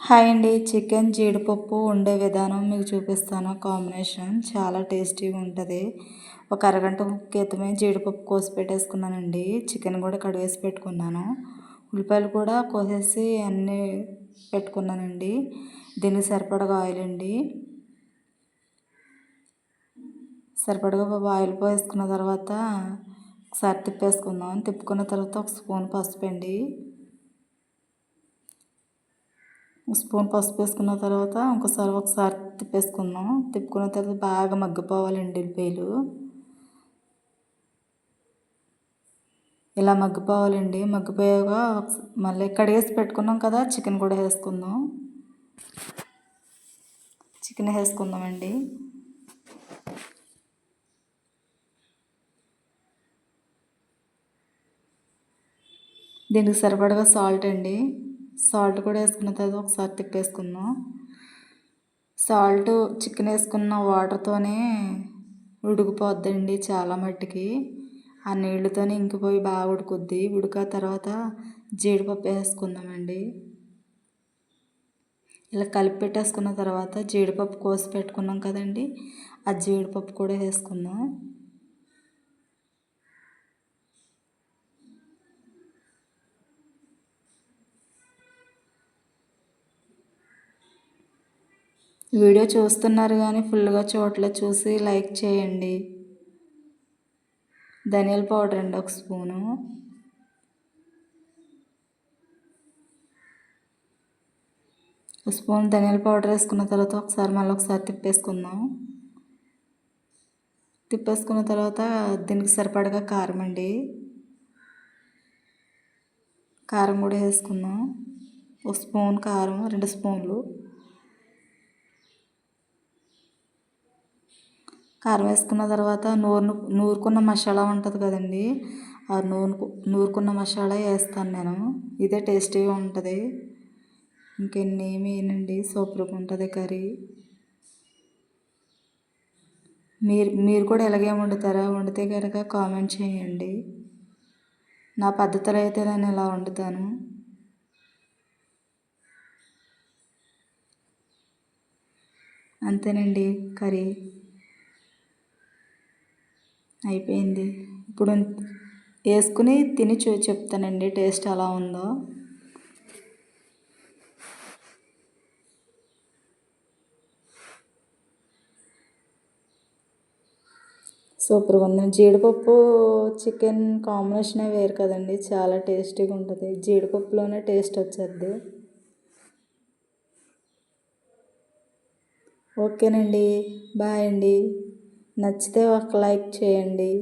Hi అండి. Chicken జీడిపప్పు వండే విధానం మీకు చూపిస్తాను. కాంబినేషన్ చాలా టేస్టీగా ఉంటుంది. ఒక అరగంట క్రితమే జీడిపప్పు కోసి పెట్టేసుకున్నానండి. చికెన్ కూడా కడిగేసి పెట్టుకున్నాను. ఉల్లిపాయలు కూడా కోసేసి అన్నీ పెట్టుకున్నానండి. దీనికి సరిపడగా ఆయిల్ అండి. సరిపడగా ఆయిల్ పోసుకున్న తర్వాత ఒకసారి తిప్పేసుకుందాం. తిప్పుకున్న తర్వాత ఒక స్పూన్ పసుపు అండి. స్పూన్ పసుపు వేసుకున్న తర్వాత ఇంకోసారి ఒకసారి తిప్పేసుకుందాం. తిప్పుకున్న తర్వాత బాగా మగ్గిపోవాలండి ఉల్లిపాయలు. ఇలా మగ్గిపోవాలండి. మగ్గిపోయాక మళ్ళీ కడిగేసి పెట్టుకున్నాం కదా చికెన్ కూడా వేసుకుందాం. చికెన్ వేసుకుందామండి. దీనికి సరిపడగా సాల్ట్ అండి. సాల్ట్ కూడా వేసుకున్న తర్వాత ఒకసారి తిప్పేసుకుందాం. సాల్ట్ చికెన్ వేసుకున్న వాటర్తోనే ఉడికిపోద్దండి చాలా మట్టికి. ఆ నీళ్ళతోనే ఇంకిపోయి బాగా ఉడుకుద్ది. ఉడిక తర్వాత జీడిపప్పు వేసుకుందామండి. ఇలా కలిపి పెట్టేసుకున్న తర్వాత జీడిపప్పు కోసి పెట్టుకున్నాం కదండి. ఆ జీడిపప్పు కూడా వేసుకుందాం. వీడియో చూస్తున్నారు కానీ ఫుల్గా చోట్ల చూసి లైక్ చేయండి. ధనియాల పౌడర్ అండి ఒక స్పూను. ఒక స్పూన్ ధనియాల పౌడర్ వేసుకున్న తర్వాత ఒకసారి మళ్ళీ ఒకసారి తిప్పేసుకుందాం. తిప్పేసుకున్న తర్వాత దీనికి సరిపడగా కారం అండి. కారం కూడా వేసుకుందాం. ఒక స్పూన్ కారం రెండు స్పూన్లు. కారం వేసుకున్న తర్వాత నూరు నూరుకున్న మసాలా ఉంటుంది కదండి. ఆ నూరు నూరుకున్న మసాలా వేస్తాను నేను. ఇదే టేస్టీగా ఉంటుంది. ఇంకెన్ని ఏమేనండి సూపర్గా ఉంటుంది కర్రీ? మీరు మీరు కూడా ఇలాగే వండుతారా? వండితే కనుక కామెంట్ చేయండి. నా పద్ధతిలో అయితే నేను ఇలా వండుతాను. అంతేనండి కర్రీ. అయిపోయింది. ఇప్పుడు వేసుకుని తిని చూ చెప్తానండి టేస్ట్ ఎలా ఉందో. సూపర్గా ఉంది. జీడిపప్పు చికెన్ కాంబినేషనే వేరు కదండి. చాలా టేస్టీగా ఉంటుంది. జీడిపప్పులోనే టేస్ట్ వచ్చేది. ఓకేనండి. బాయ్ అండి. నచ్చితే ఒక లైక్ చేయండి.